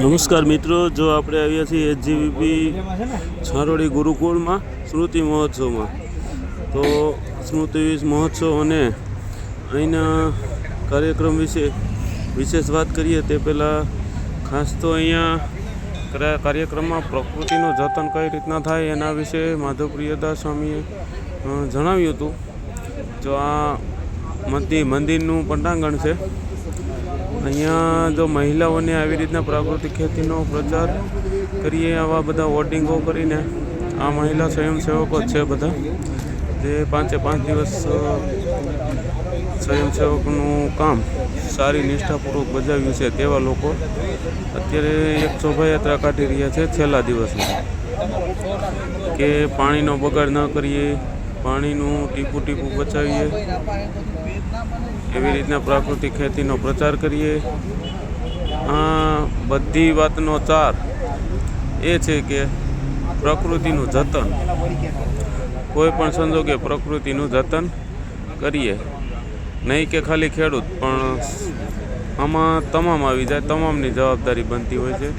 નમસ્કાર મિત્રો, જો આપણે આવ્યા છીએ એચજીવીપી છારોડી ગુરુકુળમાં સ્મૃતિ મહોત્સવમાં. તો સ્મૃતિ મહોત્સવ અને અહીંના કાર્યક્રમ વિશે વિશેષ વાત કરીએ, તે પહેલાં ખાસ તો અહીંયા કરા- કાર્યક્રમમાં પ્રકૃતિનું જતન કઈ રીતના થાય એના વિશે માધવપ્રિયદાસ સ્વામીએ જણાવ્યું હતું. જો આ મંદિર મંદિરનું પંડાંગણ છે અહીંયા જો મહિલાઓને આવી રીતના પ્રાકૃતિક ખેતીનો પ્રચાર કરીએ, આવા બધા વોટિંગો કરીને આ મહિલા સ્વયંસેવકો જ છે બધા. જે પાંચે પાંચ દિવસ સ્વયંસેવકનું કામ સારી નિષ્ઠાપૂર્વક બજાવ્યું છે તેવા લોકો અત્યારે એક શોભાયાત્રા કાઢી રહ્યા છે છેલ્લા દિવસમાં. કે પાણીનો બગાડ ન કરીએ, પાણીનું ટીપું ટીપું બચાવીએ. એવી રીતના પ્રાકૃતિક ખેતીનો પ્રચાર કરીએ. બધી વાતનો ચાર એ છે કે પ્રકૃતિનું જતન. કોઈ પણ સંજોગે પ્રકૃતિનું જતન કરીએ. નહીં કે ખાલી ખેડૂત, પણ આમાં તમામ આવી જાય, તમામની જવાબદારી બનતી હોય છે.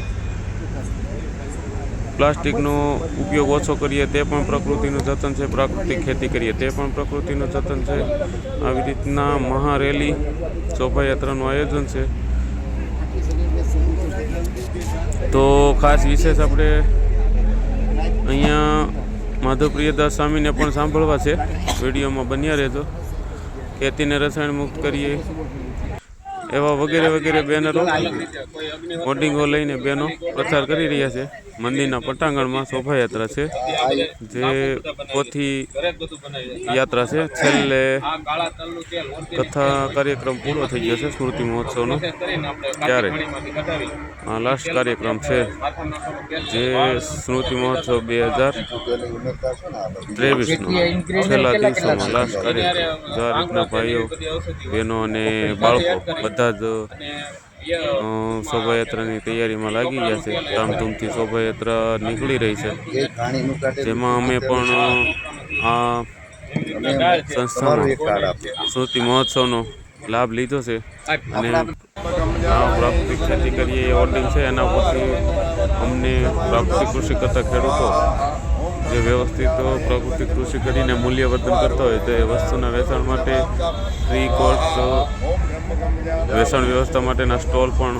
પ્લાસ્ટિકનો ઉપયોગ ઓછો કરીએ તે પણ પ્રકૃતિનું જતન છે, પ્રાકૃતિક ખેતી કરીએ તે પણ પ્રકૃતિનું જતન છે. આવી રીતના મહારેલી શોભાયાત્રાનું આયોજન છે. તો ખાસ વિશેષ આપણે અહીંયા માધવપ્રિયદાસ સ્વામીને પણ સાંભળવા છે. વિડીયોમાં બન્યા રહેજો. ખેતીને રસાયણ મુક્ત કરીએ. એવા વગેરે વગેરે બેનરો હોર્ડિંગો લઈને બેનો પ્રચાર કરી રહ્યા છે. મંદિરના પટાંગણમાં શોભાયાત્રા છે. જે પોથી યાત્રા છે. છેલ્લે કથા કાર્યક્રમ પૂરો થઈ ગયો છે સ્મૃતિ મહોત્સવનો. ત્યારે આ લાસ્ટ કાર્યક્રમ છે જે સ્મૃતિ મહોત્સવ બે હજાર ત્રેવીસનો. છેલ્લા દિવસોમાં લાસ્ટ કાર્યક્રમ. જ્યાં ભાઈઓ, બહેનો અને બાળકો બધા જ શોભાયાત્રાની તૈયારીમાં લાગી ગયા છે. ધામધૂમથી શોભાયાત્રા નીકળી રહી છે. જેમાં અમે પણ આ સંસ્થાનો સ્મૃતિ મહોત્સવનો લાભ લીધો છે. અને આ પ્રાકૃતિક ખેતી કરીએ એ હોર્ડિંગ છે. એના પરથી અમને પ્રાકૃતિક કૃષિ કરતા ખેડૂતો જે વ્યવસ્થિત પ્રાકૃતિક કૃષિ કરીને મૂલ્યવર્ધન કરતા હોય તો એ વસ્તુના વેચાણ માટે ફ્રી કોર્સ વેચાણ વ્યવસ્થા માટેના સ્ટોલ પણ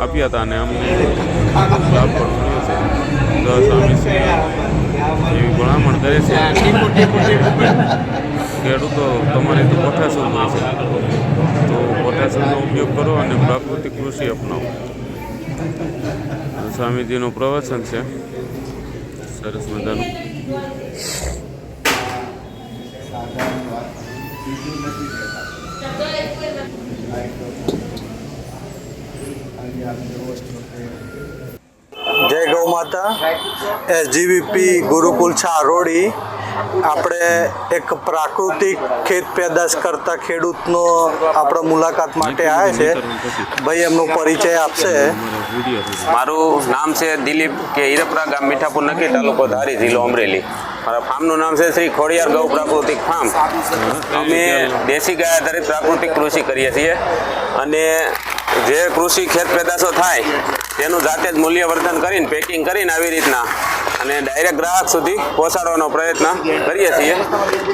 આપ્યા હતા અને અમને લાભ પણ મળ્યો છે. એવી ભલામણ કરે છે. ખેડૂતો તમારે તો હોય છે. તો પોઠાસુરનો ઉપયોગ કરો અને પ્રાકૃતિક કૃષિ અપનાવો. સ્વામીજીનું પ્રવચન છે. સરસ મજાનું. જય ગૌ માતા. એસજીવીપી ગુરુકુલ છારોડી આપણે એક પ્રાકૃતિક ખેત પેદાશ કરતા ખેડૂતનો આપણે મુલાકાત માટે આવ્યા છે. ભાઈ, એમનો પરિચય આપશે. મારું નામ છે દિલીપ કે હીરપરા ગામ મીઠાપુર નક્કી તાલુકો ધારી જિલ્લો અમરેલી. મારા ફાર્મનું નામ છે શ્રી ખોડિયાર ગૌ પ્રાકૃતિક ફાર્મ. અમે દેશી ગાય આધારિત પ્રાકૃતિક કૃષિ કરીએ છીએ. અને જે કૃષિ ખેત પેદાશો થાય તેનું જાતે જ મૂલ્યવર્ધન કરીને પેકિંગ કરીને આવી રીતના અને ડાયરેક્ટ ગ્રાહક સુધી પહોંચાડવાનો પ્રયત્ન કરીએ છીએ.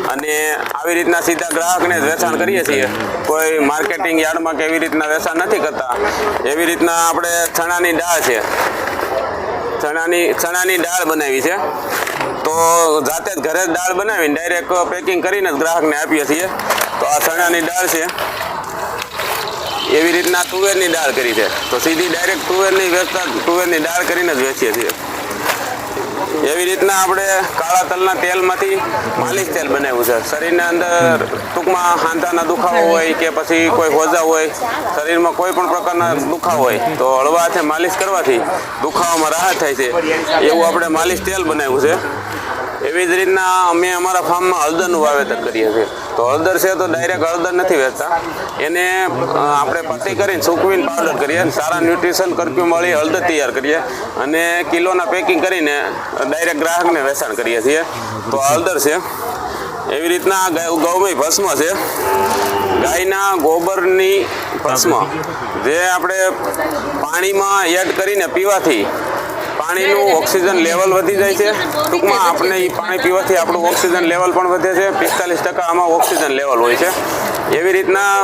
અને આવી રીતના સીધા ગ્રાહકને જ વેચાણ કરીએ છીએ. કોઈ માર્કેટિંગ યાર્ડમાં કે એવી રીતના વેચાણ નથી કરતા. એવી રીતના આપણે ચણાની દાળ છે. ચણાની ચણાની દાળ બનાવી છે. તો જાતે જ ઘરે જ દાળ બનાવીને ડાયરેક્ટ પેકિંગ કરીને જ ગ્રાહકને આપીએ છીએ. તો આ ચણાની દાળ છે. એવી રીતના તુવેરની દાળ કરી છે. તો સીધી ડાયરેક્ટ તુવેરની વેચતા તુવેરની દાળ કરીને જ વેચીએ છીએ. એવી રીતના આપણે કાળા તલના તેલમાંથી માલિશ તેલ બનાવ્યું છે. શરીરના અંદર ટૂંકમાં હાંધાના દુખાવો હોય કે પછી કોઈ હોજા હોય, શરીરમાં કોઈ પણ પ્રકારના દુખાવો હોય, તો હળવા હાથે માલિશ કરવાથી દુખાવામાં રાહત થાય છે. એવું આપણે માલિશ તેલ બનાવ્યું છે. એવી જ રીતના અમે અમારા ફાર્મમાં હળદરનું વાવેતર કરીએ છીએ. તો હળદર છે તો ડાયરેક્ટ હળદર નથી વેચતા. એને આપણે પતી કરીને સૂકવીને પાવડર કરીએ સારા ન્યુટ્રિશન કરપ્યુ મળી હળદર તૈયાર કરીએ અને કિલોના પેકિંગ કરીને ડાયરેક્ટ ગ્રાહકને વેચાણ કરીએ છીએ. તો હળદર છે. એવી રીતના ગૌમય ભસ્મ છે. ગાયના ગોબરની ભસ્મ. જે આપણે પાણીમાં એડ કરીને પીવાથી પાણીનું ઓક્સિજન લેવલ વધી જાય છે. ટૂંકમાં આપણે એ પાણી પીવાથી આપણું ઓક્સિજન લેવલ પણ વધે છે. પિસ્તાલીસ ટકા આમાં ઓક્સિજન લેવલ હોય છે. એવી રીતના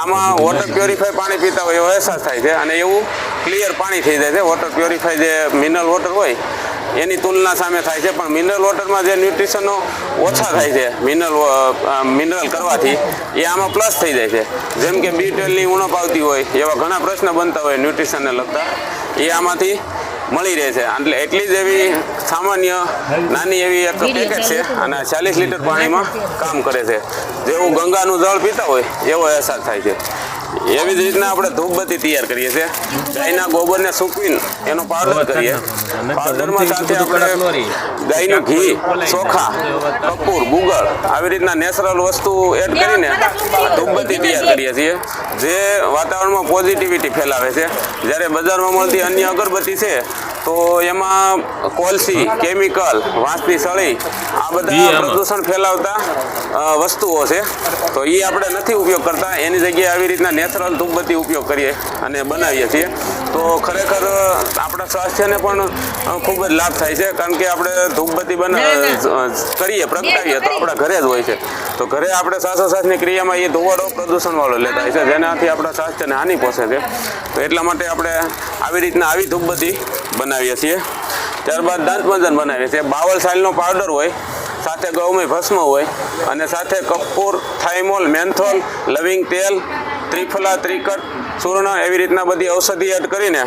આમાં વોટર પ્યોરિફાય પાણી પીતા હોય એવો અહેસાસ થાય છે અને એવું ક્લિયર પાણી થઈ જાય છે. વોટર પ્યોરિફાય જે મિનરલ વોટર હોય એની તુલના સામે થાય છે. પણ મિનરલ વોટરમાં જે ન્યુટ્રિશનો ઓછા થાય છે મિનરલ મિનરલ કરવાથી એ આમાં પ્લસ થઈ જાય છે. જેમ કે બી ટ્વેલ્વની ઉણપ આવતી હોય એવા ઘણા પ્રશ્ન બનતા હોય ન્યુટ્રિશનને લગતા. એ આમાંથી મળી રહે છે. એટલે એટલી જ એવી સામાન્ય નાની એવી એક પેકેટ છે. અને ચાલીસ લીટર પાણીમાં કામ કરે છે. જેવું ગંગાનું જળ પીતા હોય એવો અહેસાસ થાય છે. એવી જ રીતના આપણે ધૂપબત્તી તૈયાર કરીએ છીએ. ગાયના ગોબરને સૂકવીને એનો પાવડર કરીએ. પાવડરમાં સાથે આપણે ગાયનું ઘી ચોખા કપૂર ગુગળ આવી રીતના નેચરલ વસ્તુ એડ કરીને ધૂપબત્તી તૈયાર કરીએ છીએ. જે વાતાવરણમાં પોઝિટિવિટી ફેલાવે છે. જ્યારે બજારમાં મળતી અન્ય અગરબત્તી છે તો એમાં કોલસી કેમિકલ વાંસની સળી આ બધા પ્રદૂષણ ફેલાવતા વસ્તુઓ છે. તો એ આપણે નથી ઉપયોગ કરતા. એની જગ્યાએ આવી રીતના નેચરલ ધૂપબત્તી ઉપયોગ કરીએ અને બનાવીએ છીએ. તો ખરેખર આપણા સ્વાસ્થ્યને પણ ખૂબ જ લાભ થાય છે. કારણ કે આપણે ધૂપબત્તી બના કરીએ પ્રગટાવીએ તો આપણા ઘરે જ હોય છે. તો ઘરે આપણે શ્વાસોશ્વાસની ક્રિયામાં એ ધુવાડો પ્રદૂષણવાળો લેતા હોય છે. જેનાથી આપણા સ્વાસ્થ્યને હાનિ પહોંચે છે. તો એટલા માટે આપણે આવી રીતના આવી ધૂપબત્તી બનાવીએ છીએ. ત્યારબાદ દાંતમંજન બનાવીએ છીએ. બાવલ સાઇલનો પાવડર હોય, સાથે ગૌમય ભસ્મ હોય, અને સાથે કપૂર, થાઇમોલ, મેન્થોલ, લવિંગ તેલ, ત્રિફલા, ત્રિકટ ચૂર્ણ એવી રીતના બધી ઔષધિ એડ કરીને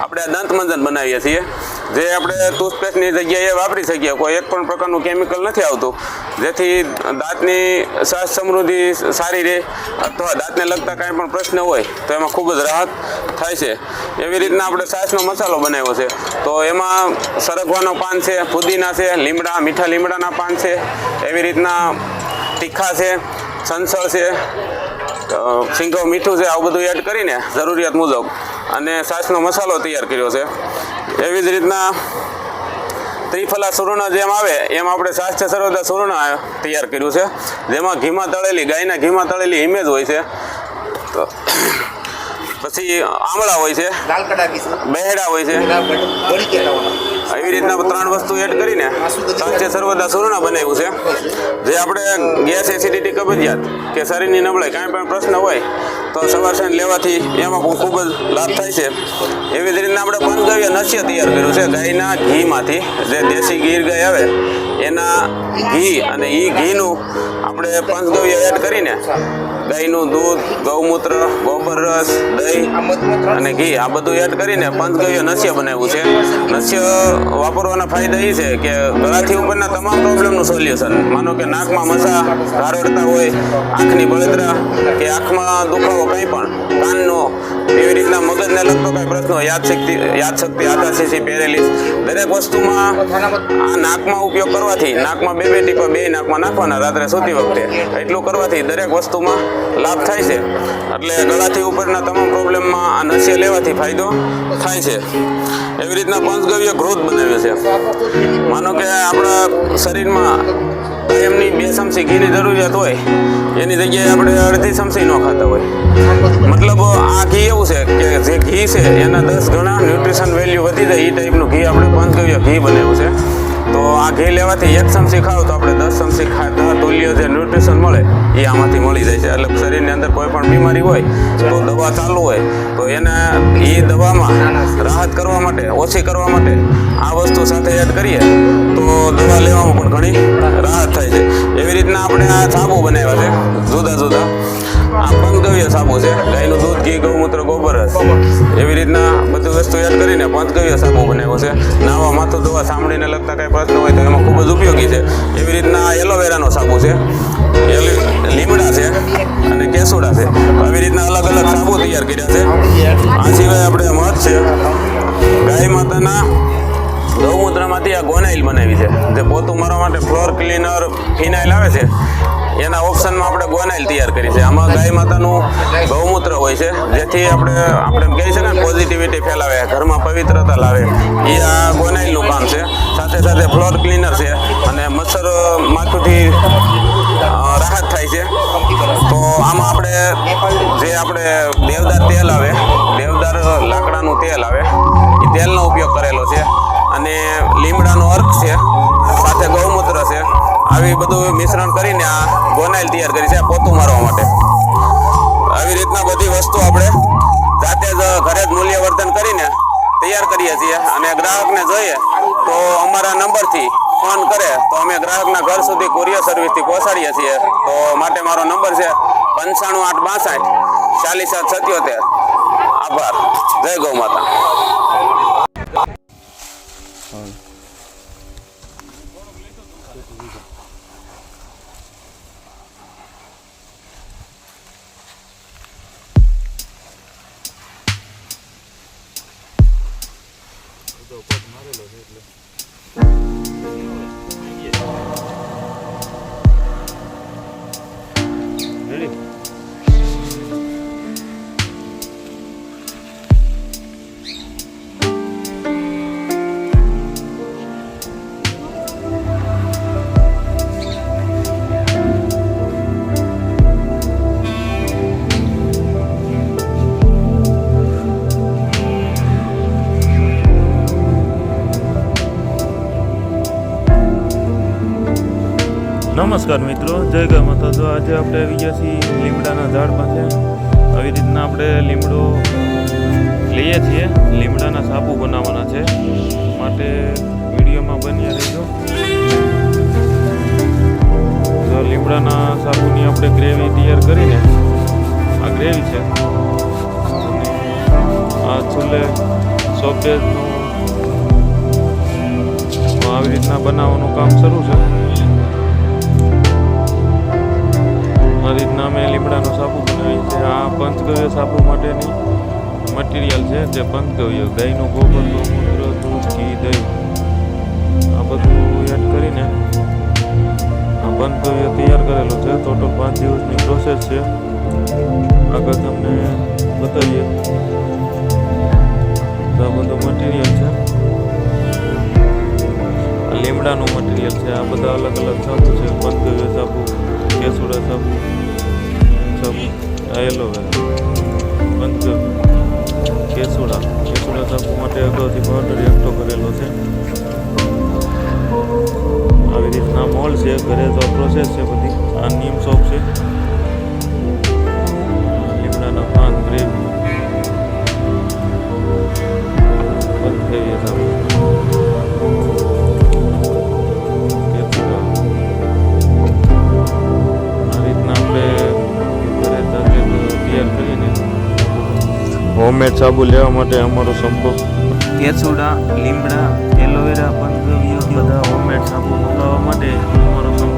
આપણે આ દાંતમંજન બનાવીએ છીએ. જે આપણે ટૂથપેસ્ટની જગ્યાએ વાપરી શકીએ, કોઈ એક પણ પ્રકારનું કેમિકલ નથી આવતું. જેથી દાંતની શ્વાસ સમૃદ્ધિ, સારી રહે અથવા દાંતને લગતા કાંઈ પણ પ્રશ્ન હોય, તો એમાં ખૂબ જ રાહત થાય છે. એવી રીતના આપણે છાશનો મસાલો બનાવ્યો છે. તો એમાં સરગવાનો પાન છે પુદીના છે, લીમડા, મીઠા લીમડાના પાન છે. એવી રીતના તીખા છે, સંસળ છે સિંગો મીઠું છે, આવું બધું એડ કરીને જરૂરિયાત મુજબ અને છાશનો મસાલો તૈયાર કર્યો છે. એવી જ રીતના ત્રિફલા સુર્ણ જેમ આવે, એમ આપણે શાસ્ત્ર સર્વદા સુર્ણ તૈયાર કર્યું છે. જેમાં ઘીમાં તળેલી, ગાયના ઘીમાં તળેલી ઇમેજ હોય છે. તો પછી આમળા હોય છે. બહેડા હોય છે. એવી રીતના ત્રણ વસ્તુ એડ કરીને સાંજે સર્વદા સુર્ણ બનાવ્યું છે. જે આપણે ગેસ એસિડિટી કબજિયાત કે શરીરની નબળાઈ કાંઈ પણ પ્રશ્ન હોય તો સવાર સાંજ લેવાથી એમાં પણ ખૂબ જ લાભ થાય છે. એવી જ રીતના આપણે પંચગવ્ય નસ્ય તૈયાર કર્યું છે ગાયના ઘીમાંથી. જે દેશી ગીર ગાય આવે એના ઘી અને એ ઘીનું આપણે પંચગવ્ય એડ કરીને ગાયનું દૂધ, ગૌમૂત્ર, ગોબર રસ, દહીં અને ઘી, આ બધું એડ કરીને પંચગવ્ય નસ્ય બનાવ્યું છે. નસ્ય વાપરવાના ફાયદા એ છે કે ગળાથી ઉપરના તમામ પ્રોબ્લેમનું સોલ્યુશન માનો કે નાકમાં મસા ધારડતા હોય, આંખની બળતરા, કે આંખમાં દુખાવો કંઈ પણ, કાનનો, એવી રીતના મગજને લગતો કાંઈ પ્રશ્નો, યાદશક્તિ યાદશક્તિ આધાશીસી પેરેલિસ, દરેક વસ્તુમાં આ નાકમાં ઉપયોગ કરવાથી, નાકમાં બે બે ટીપા, બે નાકમાં નાખવાના રાત્રે સૂતી વખતે, એટલું કરવાથી દરેક વસ્તુમાં લાભ થાય છે. એટલે ગળાથી ઉપરના તમામ પ્રોબ્લેમમાં આ નસ્ય લેવાથી ફાયદો થાય છે. એવી રીતના પંચગવ્ય ગ્રોથ બનાવ્યો છે. માનો કે આપણા શરીરમાં એમની બે ચમચી ઘીની જરૂરિયાત હોય, એની જગ્યાએ આપણે અડધી ચમચી ન ખાતા હોય. મતલબ આ ઘી એવું છે કે જે ઘી છે, એના દસ ગણા ન્યુટ્રિશન વેલ્યુ વધી જાય એ ટાઈપનું ઘી આપણે પંચગવ્ય ઘી બનાવ્યું છે. તો આ ઘી લેવાથી એક ચમચી ખાવ તો આપણે દસ ચમચી દસ તુલ્ય જે ન્યુટ્રિશન મળે, એ આમાંથી મળી જાય છે. એટલે શરીરની અંદર કોઈ પણ બીમારી હોય તો દવા ચાલુ હોય, તો એને એ દવામાં રાહત કરવા માટે, ઓછી કરવા માટે આ વસ્તુ સાથે એડ કરીએ, તો દવા લેવામાં પણ ઘણી રાહત થાય છે. એવી રીતના આપણે આ સાબુ બનાવ્યા છે, જુદા જુદા. સાબુ છે. ગાયનું દૂધ, ઘી ગૌમૂત્ર ગોબર એવી રીતના બધી વસ્તુ યાદ કરીને પંચગવ્ય સાબુ બનાવ્યો છે. નાવા, માથું ધોવા સાંભળીને લગતા કાંઈ પ્રશ્ન હોય તો એમાં ખૂબ જ ઉપયોગી છે. એવી રીતના એલોવેરાનો સાબુ છે. લીમડા છે અને કેસુડા છે. આવી રીતના અલગ અલગ સાબુ તૈયાર કર્યા છે. આ સિવાય આપણે મધ છે. ગાય માતાના ગૌમૂત્રમાંથી આ ગોનાઇલ બનાવી છે. જે પોતું મારવા માટે ફ્લોર ક્લીનર ફિનાઇલ આવે છે. એના ઓપ્શનમાં આપણે ગોનાઇલ તૈયાર કરી છે. આમાં ગાય માતાનું ગૌમૂત્ર હોય છે, જેથી આપણે આપણે કહીએ છીએ ને પોઝિટિવિટી ફેલાવે, ઘરમાં પવિત્રતા લાવે. એ આ ગોનાઇલનું કામ છે. સાથે સાથે ફ્લોર ક્લીનર છે અને મચ્છર માથુંથી રાહત થાય છે. તો આમાં આપણે જે આપણે દેવદાર તેલ આવે, દેવદાર લાકડાનું તેલ આવે એ તેલનો ઉપયોગ કરેલો છે. અને લીમડાનો અર્ક છે. આવી બધું મિશ્રણ કરીને આ ગોનાઈલ તૈયાર કરી છે પોતું મારવા માટે. આવી રીતના બધી વસ્તુ આપણે જાતે જ ઘરે જ મૂલ્યવર્ધન કરીને તૈયાર કરીએ છીએ. અને ગ્રાહકને જોઈએ તો અમારા નંબરથી ફોન કરે તો અમે ગ્રાહકના ઘર સુધી કુરિયર સર્વિસથી પહોંચાડીએ છીએ. તો માટે મારો નંબર છે પંચાણું આઠ બાસઠ ચાલીસ સાત સત્યોતેર. આભાર. જય ગૌ માતા. નમસ્કાર મિત્રો, જય ગા માતા તો આજે આપણે આવી ગયા છીએ લીમડાના ઝાડ પાસે. આવી રીતના આપણે લીમડો લઈએ છીએ. લીમડાના સાબુ બનાવવાના છે. માટે વિડીયોમાં બન્યા રહેજો. તો લીમડાના સાબુની આપણે ગ્રેવી તૈયાર કરીને, આ ગ્રેવી છે. આ છેલ્લે સોપેજનું આવી રીતના બનાવવાનું કામ શરૂ છે. આ રીતના અમે લીમડાનો સાબુ બનાવીએ છીએ. આ પંચગવ્ય સાબુ માટેની મટીરિયલ છે જે પંચગવ્ય, ગાયનું ગોબર, ગૌમૂત્ર, દૂધ, ઘી, દહીં. આ બધું એડ કરીને આ પંચગવ્ય તૈયાર કરેલું છે. ટોટલ પાંચ દિવસની પ્રોસેસ છે. આગળ તમને બતાવીએ. આ બધું મટીરિયલ છે. આ લીમડાનું મટીરિયલ છે. આ બધા અલગ અલગ સાબુ છે. પંચગવ્ય સાબુ. કેસુડા સાબુ સાબુ એલોવેરા પંચગવ્ય કેસુડા કેસુડા સાબુ માટે અગાઉથી પાવડર એકઠો કરેલો છે. આવી રીતના મોલ છે, ઘરે તો પ્રોસેસ છે બધી. આ નીમ સોપ છે. લીમડાના પાન ગ્રેવી પંચગવ્ય સાબુ. કેસુડા હોમમેડ સાબુ લેવા માટે અમારો સંપર્ક કેસુડા લીમડા, એલોવેરા પંચગવ્ય બધા હોમમેડ સાબુ મંગાવવા માટે અમારો સંપર્ક